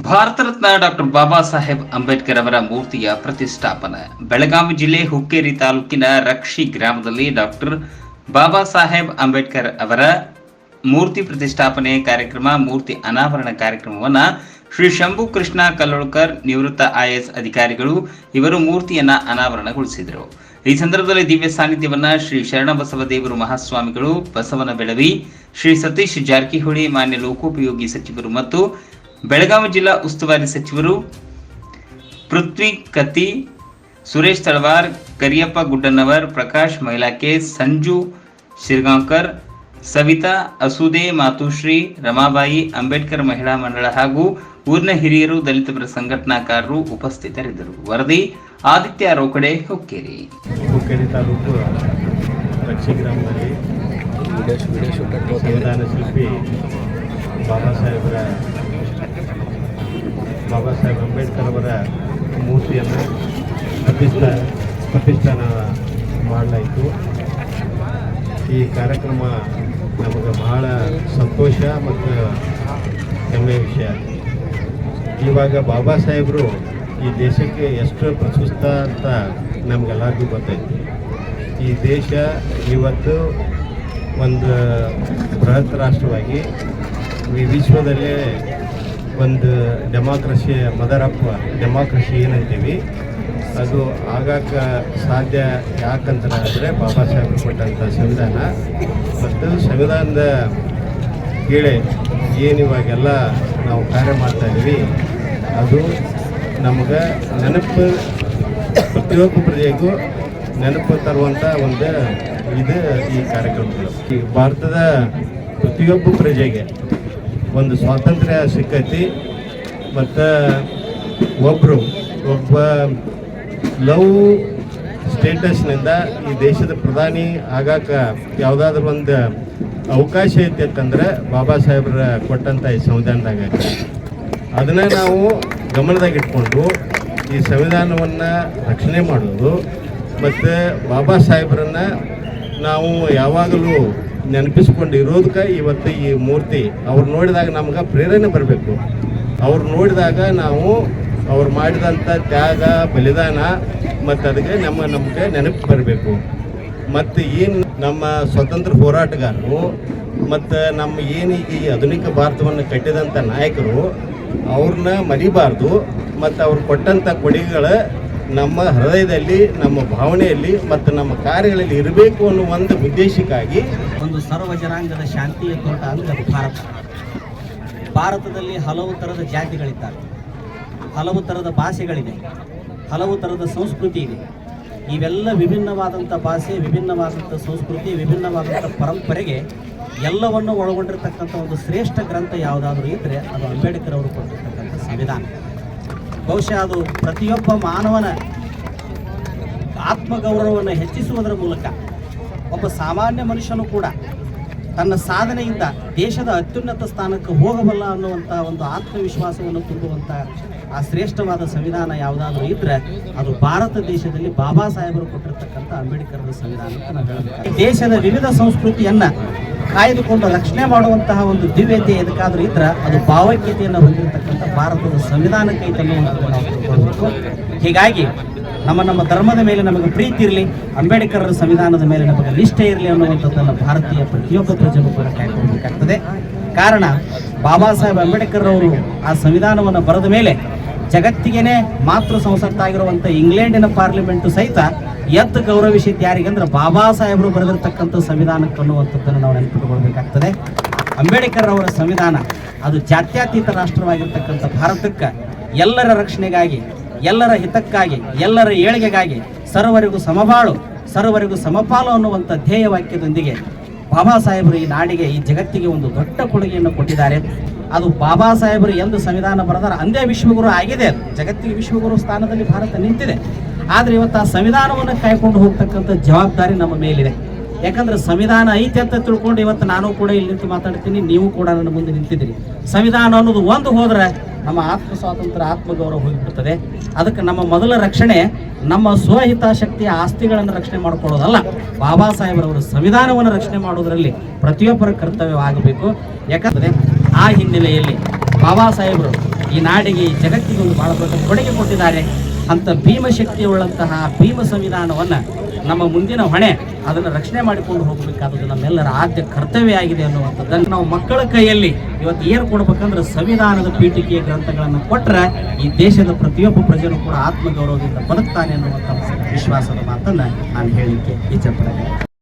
Bharat Ratna doctor Baba Saheb Ambedkar ಅವರ ಮೂರ್ತಿಯ ಪ್ರತಿಷ್ಠಾಪನೆ. ಬೆಳಗಾವಿ ಜಿಲ್ಲೆ ಹುಕ್ಕೇರಿ ತಾಲೂಕಿನ ರಕ್ಷಿ ಗ್ರಾಮದಲ್ಲಿ ಡಾಕ್ಟರ್ ಬಾಬಾ ಸಾಹೇಬ್ ಅಂಬೇಡ್ಕರ್ ಅವರ ಮೂರ್ತಿ ಪ್ರತಿಷ್ಠಾಪನೆ ಕಾರ್ಯಕ್ರಮ, ಮೂರ್ತಿ ಅನಾವರಣ ಕಾರ್ಯಕ್ರಮವನ್ನ ಶ್ರೀ ಶಂಭು ಕೃಷ್ಣ ಕಲ್ಲೋಳ್ಕರ್ ನಿವೃತ್ತ ಐಎಎಸ್ ಅಧಿಕಾರಿಗಳು ಇವರು ಮೂರ್ತಿಯನ್ನ ಅನಾವರಣಗೊಳಿಸಿದರು. ಈ ಸಂದರ್ಭದಲ್ಲಿ ದಿವ್ಯ ಸಾನ್ನಿಧ್ಯವನ್ನ ಶ್ರೀ ಶರಣಬಸವ ದೇವರು ಮಹಾಸ್ವಾಮಿಗಳು ಬಸವನ ಬೆಳವಿ ಶ್ರೀ ಸತೀಶ್ ಜಾರಕಿಹೊಳಿ, ಮಾನ್ಯ ಲೋಕೋಪಯೋಗಿ ಸಚಿವರು ಮತ್ತು ಬೆಳಗಾವಿ ಜಿಲ್ಲಾ ಉಸ್ತುವಾರಿ ಸಚಿವರು ಪೃಥ್ವಿ ಕತಿ ಸುರೇಶ್ ತಳವಾರ್ ಕರಿಯಪ್ಪ ಗುಡ್ಡನ್ನವರ್ ಪ್ರಕಾಶ್ ಮೈಲಾಕೆ ಸಂಜು ಶಿರ್ಗಾಂಕರ್ ಸವಿತಾ ಅಸೂದೆ ಮಾತುಶ್ರೀ ರಮಾಬಾಯಿ ಅಂಬೇಡ್ಕರ್ ಮಹಿಳಾ ಮಂಡಳ ಹಾಗೂ ಊರಿನ ಹಿರಿಯರು ದಲಿತಪರ ಸಂಘಟನಾಕಾರರು ಉಪಸ್ಥಿತರಿದ್ದರು. ವರದಿ ಆದಿತ್ಯ ರೋಕಡೆ ಹೊಕ್ಕೇರಿ. ಹುಕ್ಕೇರಿ ತಾಲೂಕು ರಕ್ಷಿ ಗ್ರಾಮದಲ್ಲಿ ಸಂವಿಧಾನ ಶಿಲ್ಪಿ ಬಾಬಾ ಸಾಹೇಬರ ಬಾಬಾ ಸಾಹೇಬ್ ಅಂಬೇಡ್ಕರ್ ಅವರ ಮೂರ್ತಿಯನ್ನು ಪ್ರತಿಷ್ಠಾ ಪ್ರತಿಷ್ಠಾನ ಮಾಡಲಾಯಿತು. ಈ ಕಾರ್ಯಕ್ರಮ ನಮಗೆ ಬಹಳ ಸಂತೋಷ ಮತ್ತು ಹೆಮ್ಮೆಯ ವಿಷಯ. ಇವಾಗ ಬಾಬಾ ಸಾಹೇಬರು ಈ ದೇಶಕ್ಕೆ ಎಷ್ಟು ಪ್ರಶಸ್ತ ಅಂತ ನಮಗೆಲ್ಲರಿಗೂ ಗೊತ್ತೈತಿ ಈ ದೇಶ ಇವತ್ತು ಒಂದು ಬೃಹತ್ ರಾಷ್ಟ್ರವಾಗಿ ಈ ವಿಶ್ವದಲ್ಲೇ ಒಂದು ಡೆಮಾಕ್ರಸಿ ಮದರ್ ಆಫ್ ಡೆಮಾಕ್ರಸಿ ಏನಂತೀವಿ? ಅದು ಆಗಾಕ ಸಾಧ್ಯ ಯಾಕಂತ ಅಂದರೆ ಬಾಬಾ ಸಾಹೇಬರು ಕೊಟ್ಟಂಥ ಸಂವಿಧಾನ. ಮತ್ತು ಸಂವಿಧಾನದ ಕೀಳೆ ಏನು ಇವಾಗೆಲ್ಲ ನಾವು ಕಾರ್ಯ ಮಾಡ್ತಾ ಇದ್ದೀವಿ ಅದು ನಮಗೆ ನೆನಪು ಪ್ರತಿಯೊಬ್ಬ ಪ್ರಜೆಗೂ ನೆನಪು ತರುವಂಥ ಒಂದು ಇದು ಈ ಕಾರ್ಯಕ್ರಮಗಳು. ಈ ಭಾರತದ ಪ್ರತಿಯೊಬ್ಬ ಪ್ರಜೆಗೆ ಒಂದು ಸ್ವಾತಂತ್ರ್ಯ ಸಿಕ್ಕೈತಿ. ಮತ್ತು ಒಬ್ಬರು ಒಬ್ಬ ಲವ್ ಸ್ಟೇಟಸ್ನಿಂದ ಈ ದೇಶದ ಪ್ರಧಾನಿ ಆಗಾಕ ಯಾವುದಾದ್ರೂ ಒಂದು ಅವಕಾಶ ಐತಿ ಅಂತಂದ್ರೆ ಬಾಬಾ ಸಾಹೇಬ್ರ ಕೊಟ್ಟಂಥ ಈ ಸಂವಿಧಾನದಾಗ. ಅದನ್ನ ನಾವು ಗಮನದಾಗ ಇಟ್ಕೊಂಡು ಈ ಸಂವಿಧಾನವನ್ನು ರಕ್ಷಣೆ ಮಾಡೋದು, ಮತ್ತು ಬಾಬಾ ಸಾಹೇಬ್ರನ್ನ ನಾವು ಯಾವಾಗಲೂ ನೆನಪಿಸ್ಕೊಂಡು ಇರೋದಕ್ಕೆ ಇವತ್ತು ಈ ಮೂರ್ತಿ ಅವ್ರು ನೋಡಿದಾಗ ನಮ್ಗೆ ಪ್ರೇರಣೆ ಬರಬೇಕು. ಅವ್ರು ನೋಡಿದಾಗ ನಾವು ಅವ್ರು ಮಾಡಿದಂಥ ತ್ಯಾಗ, ಬಲಿದಾನ ಮತ್ತು ಅದಕ್ಕೆ ನಮ್ಮ ನಮಗೆ ನೆನಪು ಬರಬೇಕು. ಮತ್ತು ಏನು ನಮ್ಮ ಸ್ವತಂತ್ರ ಹೋರಾಟಗಾರರು ಮತ್ತು ನಮ್ಮ ಏನು ಈ ಆಧುನಿಕ ಭಾರತವನ್ನು ಕಟ್ಟಿದಂಥ ನಾಯಕರು ಅವ್ರನ್ನ ಮರಿಬಾರ್ದು. ಮತ್ತು ಅವ್ರು ಕೊಟ್ಟಂಥ ಕೊಡುಗೆಗಳ ನಮ್ಮ ಹೃದಯದಲ್ಲಿ, ನಮ್ಮ ಭಾವನೆಯಲ್ಲಿ ಮತ್ತು ನಮ್ಮ ಕಾರ್ಯಗಳಲ್ಲಿ ಇರಬೇಕು ಅನ್ನೋ ಒಂದು ಉದ್ದೇಶಕ್ಕಾಗಿ ಒಂದು ಸರ್ವ ಜನಾಂಗದ ಶಾಂತಿಯ ತೋಟ ಅಂತ ಭಾರತ. ಭಾರತದಲ್ಲಿ ಹಲವು ಥರದ ಜಾತಿಗಳಿದ್ದಾವೆ ಹಲವು ಥರದ ಭಾಷೆಗಳಿದೆ ಹಲವು ಥರದ ಸಂಸ್ಕೃತಿ ಇದೆ. ಇವೆಲ್ಲ ವಿಭಿನ್ನವಾದಂಥ ಭಾಷೆ, ವಿಭಿನ್ನವಾದಂಥ ಸಂಸ್ಕೃತಿ, ವಿಭಿನ್ನವಾದಂಥ ಪರಂಪರೆಗೆ ಎಲ್ಲವನ್ನು ಒಳಗೊಂಡಿರ್ತಕ್ಕಂಥ ಒಂದು ಶ್ರೇಷ್ಠ ಗ್ರಂಥ ಯಾವುದಾದ್ರೂ ಇದ್ದರೆ ಅದು ಅಂಬೇಡ್ಕರ್ ಅವರು ಕೊಟ್ಟಿರ್ತಕ್ಕಂಥ ಸಂವಿಧಾನ. ಬಹುಶಃ ಅದು ಪ್ರತಿಯೊಬ್ಬ ಮಾನವನ ಆತ್ಮಗೌರವವನ್ನು ಹೆಚ್ಚಿಸುವುದರ ಮೂಲಕ ಒಬ್ಬ ಸಾಮಾನ್ಯ ಮನುಷ್ಯನು ಕೂಡ ತನ್ನ ಸಾಧನೆಯಿಂದ ದೇಶದ ಅತ್ಯುನ್ನತ ಸ್ಥಾನಕ್ಕೆ ಹೋಗಬಲ್ಲ ಅನ್ನುವಂಥ ಒಂದು ಆತ್ಮವಿಶ್ವಾಸವನ್ನು ತುಂಬುವಂಥ ಆ ಶ್ರೇಷ್ಠವಾದ ಸಂವಿಧಾನ ಯಾವುದಾದ್ರೂ ಇದ್ರೆ ಅದು ಭಾರತ ದೇಶದಲ್ಲಿ ಬಾಬಾ ಸಾಹೇಬರು ಕೊಟ್ಟಿರ್ತಕ್ಕಂಥ ಅಂಬೇಡ್ಕರ್ ಸಂವಿಧಾನ ಅಂತ ನಾವು ಹೇಳಬೇಕು ದೇಶದ ವಿವಿಧ ಸಂಸ್ಕೃತಿಯನ್ನ ಕಾಯ್ದುಕೊಂಡು ರಕ್ಷಣೆ ಮಾಡುವಂತಹ ಒಂದು ದಿವ್ಯತೆ ಎದಕ್ಕಾದ್ರೂ ಇದ್ರೆ ಅದು ಭಾವೈಕ್ಯತೆಯನ್ನು ಹೊಂದಿರತಕ್ಕಂಥ ಭಾರತದ ಸಂವಿಧಾನಕ್ಕೆ ಐತೆ ಅನ್ನುವಂಥದ್ದು ನಾವು ಹೀಗಾಗಿ ನಮ್ಮ ನಮ್ಮ ಧರ್ಮದ ಮೇಲೆ ನಮಗೆ ಪ್ರೀತಿ ಇರಲಿ ಅಂಬೇಡ್ಕರ್ ಸಂವಿಧಾನದ ಮೇಲೆ ನಮಗೆ ನಿಷ್ಠೆ ಇರಲಿ ಅನ್ನುವಂಥದ್ದನ್ನು ಭಾರತೀಯ ಪ್ರತಿಯೊಬ್ಬ ಪ್ರಜೆಗೂ ಕೂಡ ಕಾಯ್ಕೊಳ್ಬೇಕಾಗ್ತದೆ. ಕಾರಣ, ಬಾಬಾ ಸಾಹೇಬ್ ಅಂಬೇಡ್ಕರ್ ಅವರು ಆ ಸಂವಿಧಾನವನ್ನು ಬರೆದ ಮೇಲೆ ಜಗತ್ತಿಗೇನೆ ಮಾತೃ ಸಂಸತ್ತಾಗಿರುವಂಥ ಇಂಗ್ಲೆಂಡಿನ ಪಾರ್ಲಿಮೆಂಟು ಸಹಿತ ಎದ್ದು ಗೌರವಿಸಿದ್ದು ಯಾರಿಗಂದ್ರೆ ಬಾಬಾ ಸಾಹೇಬರು ಬರೆದಿರ್ತಕ್ಕಂಥ ಸಂವಿಧಾನಕ್ಕೆ ಅನ್ನುವಂಥದ್ದನ್ನು ನಾವು ನೆನಪಿಟ್ಟುಕೊಳ್ಬೇಕಾಗ್ತದೆ ಅಂಬೇಡ್ಕರ್ ಅವರ ಸಂವಿಧಾನ, ಅದು ಜಾತ್ಯತೀತ ರಾಷ್ಟ್ರವಾಗಿರ್ತಕ್ಕಂಥ ಭಾರತಕ್ಕೆ ಎಲ್ಲರ ರಕ್ಷಣೆಗಾಗಿ, ಎಲ್ಲರ ಹಿತಕ್ಕಾಗಿ, ಎಲ್ಲರ ಏಳಿಗೆಗಾಗಿ ಸರ್ವರಿಗೂ ಸಮಬಾಳು, ಸರ್ವರಿಗೂ ಸಮಪಾಲು ಅನ್ನುವಂಥ ಧ್ಯೇಯ ವಾಕ್ಯದೊಂದಿಗೆ ಬಾಬಾ ಸಾಹೇಬರು ಈ ನಾಡಿಗೆ, ಈ ಜಗತ್ತಿಗೆ ಒಂದು ದೊಡ್ಡ ಕೊಡುಗೆಯನ್ನು ಕೊಟ್ಟಿದ್ದಾರೆ. ಅದು ಬಾಬಾ ಸಾಹೇಬರು ಎಂದು ಸಂವಿಧಾನ ಬರೆದಾರ ಅಂದೇ ವಿಶ್ವಗುರು ಆಗಿದೆ. ಜಗತ್ತಿಗೆ ವಿಶ್ವಗುರು ಸ್ಥಾನದಲ್ಲಿ ಭಾರತ ನಿಂತಿದೆ. ಆದರೆ ಇವತ್ತು ಆ ಸಂವಿಧಾನವನ್ನು ಕಾಯ್ಕೊಂಡು ಹೋಗ್ತಕ್ಕಂಥ ಜವಾಬ್ದಾರಿ ನಮ್ಮ ಮೇಲಿದೆ. ಯಾಕಂದ್ರೆ ಸಂವಿಧಾನ ಐತೆ ಅಂತ ತಿಳ್ಕೊಂಡು ಇವತ್ತು ನಾನು ಕೂಡ ಇಲ್ಲಿ ನಿಂತು ಮಾತಾಡ್ತೀನಿ, ನೀವು ಕೂಡ ನನ್ನ ಮುಂದೆ ನಿಂತಿದ್ದೀರಿ. ಸಂವಿಧಾನ ಅನ್ನೋದು ಒಂದು ಹೋದ್ರೆ ನಮ್ಮ ಆತ್ಮ ಸ್ವಾತಂತ್ರ್ಯ ಆತ್ಮಗೌರವ ಹೋಗಿಬಿಡ್ತದೆ. ಅದಕ್ಕೆ ನಮ್ಮ ಮೊದಲ ರಕ್ಷಣೆ ನಮ್ಮ ಸ್ವಹಿತಾಸಕ್ತಿಯ ಆಸ್ತಿಗಳನ್ನು ರಕ್ಷಣೆ ಮಾಡ್ಕೊಳ್ಳೋದಲ್ಲ. ಬಾಬಾ ಸಾಹೇಬರವರು ಸಂವಿಧಾನವನ್ನು ರಕ್ಷಣೆ ಮಾಡೋದರಲ್ಲಿ ಪ್ರತಿಯೊಬ್ಬರ ಕರ್ತವ್ಯವಾಗಬೇಕು ಯಾಕಂದ್ರೆ ಆ ಹಿನ್ನೆಲೆಯಲ್ಲಿ ಬಾಬಾ ಸಾಹೇಬರು ಈ ನಾಡಿಗೆ ಈ ಜಗತ್ತಿಗೆ ಒಂದು ಬಹಳ ದೊಡ್ಡ ಕೊಡುಗೆ ಕೊಟ್ಟಿದ್ದಾರೆ. ಅಂತ ಭೀಮಶಕ್ತಿಯುಳ್ಳಂತಹ ಭೀಮ ಸಂವಿಧಾನವನ್ನು ನಮ್ಮ ಮುಂದಿನ ಹೊಣೆ, ಅದನ್ನು ರಕ್ಷಣೆ ಮಾಡಿಕೊಂಡು ಹೋಗಬೇಕಾದದ್ದು ನಮ್ಮೆಲ್ಲರ ಆದ್ಯ ಕರ್ತವ್ಯ ಆಗಿದೆ ಅನ್ನುವಂಥದ್ದನ್ನು ನಾವು ಮಕ್ಕಳ ಕೈಯಲ್ಲಿ ಇವತ್ತು ಏನು ಕೊಡ್ಬೇಕಂದ್ರೆ ಸಂವಿಧಾನದ ಪೀಠಿಕೆಯ ಗ್ರಂಥಗಳನ್ನು ಕೊಟ್ಟರೆ ಈ ದೇಶದ ಪ್ರತಿಯೊಬ್ಬ ಪ್ರಜೆನೂ ಕೂಡ ಆತ್ಮಗೌರವದಿಂದ ಬದುಕ್ತಾನೆ ಅನ್ನುವಂಥ ವಿಶ್ವಾಸದ ಮಾತನ್ನು ನಾನು ಹೇಳಲಿಕ್ಕೆ ಇಚ್ಛೆ